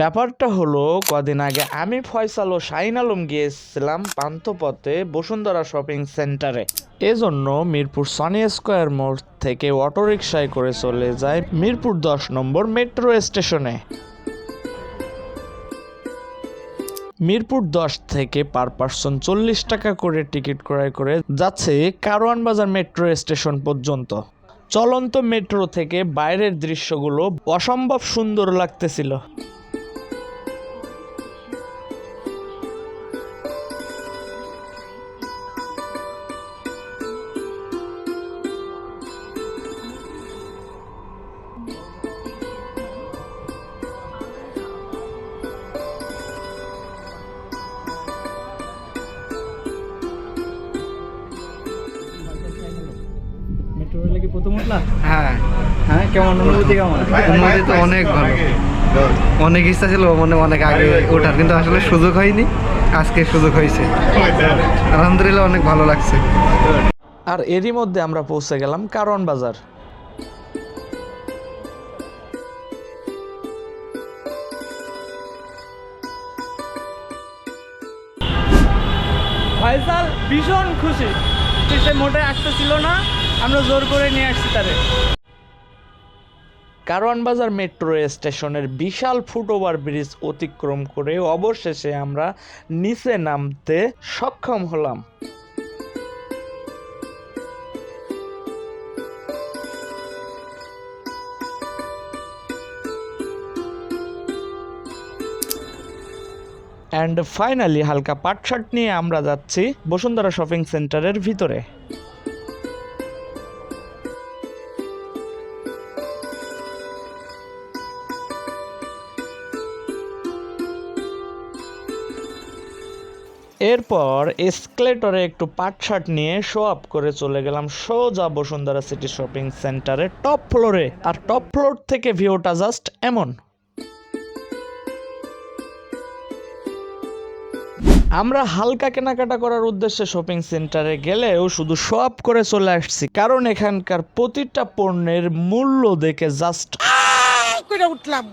ব্যাপারটা হলো, কদিন আগে আমি ফয়সাল ও শাহিন আলম গিয়েছিলাম পান্থপথে বসুন্ধরা শপিং সেন্টারে। এজন্য মিরপুর সনি স্কোয়ার মোড় থেকে অটোরিকশায় করে চলে যায় মিরপুর দশ নম্বর মেট্রো স্টেশনে। মিরপুর দশ থেকে পার পার্সন চল্লিশ টাকা করে টিকিট ক্রয় করে যাচ্ছে কারওয়ান বাজার মেট্রো স্টেশন পর্যন্ত। চলন্ত মেট্রো থেকে বাইরের দৃশ্যগুলো অসম্ভব সুন্দর লাগতেছিল। কি প্রথম উঠলা হ্যাঁ। হ্যাঁ কেমন? অনুভূতি কেমন? অনুভূতি তো অনেক ভালো। অনেক ইচ্ছা ছিল মানে অনেক আগে ওঠার কিন্তু আসলে সুযোগ হয়নি। আজকে সুযোগ হয়েছে। আলহামদুলিল্লাহ অনেক ভালো লাগছে। আর এরই মধ্যে আমরা পৌঁছে গেলাম কারওয়ান বাজার। ফয়সাল ভীষণ খুশি। সে মোটে আসতেছিল না। আমরা জোর করে নিয়ে আসছি তারে। কারওয়ান বাজার মেট্রো স্টেশনের বিশাল ফুটওভার ব্রিজ অতিক্রম করে অবশেষে আমরা নিচে নামতে সক্ষম হলাম। অ্যান্ড ফাইনালি হালকা পাট শার্ট নিয়ে আমরা যাচ্ছি বসুন্ধরা শপিং সেন্টারের ভিতরে। এরপর এসকেলেটরে একটু পাট শার্ট নিয়ে শো আপ করে চলে গেলাম সোজা বসুন্ধরা সিটি শপিং সেন্টারে টপ ফ্লোরে আর টপ ফ্লোর থেকে ভিউটা জাস্ট এমন। আমরা হালকা কেনাকাটা করার উদ্দেশ্যে শপিং সেন্টারে গেলেও শুধু শো আপ করে চলে আসছি। কারণ এখানকার প্রতিটা পণ্যের মূল্য দেখে জাস্ট উঠলাম।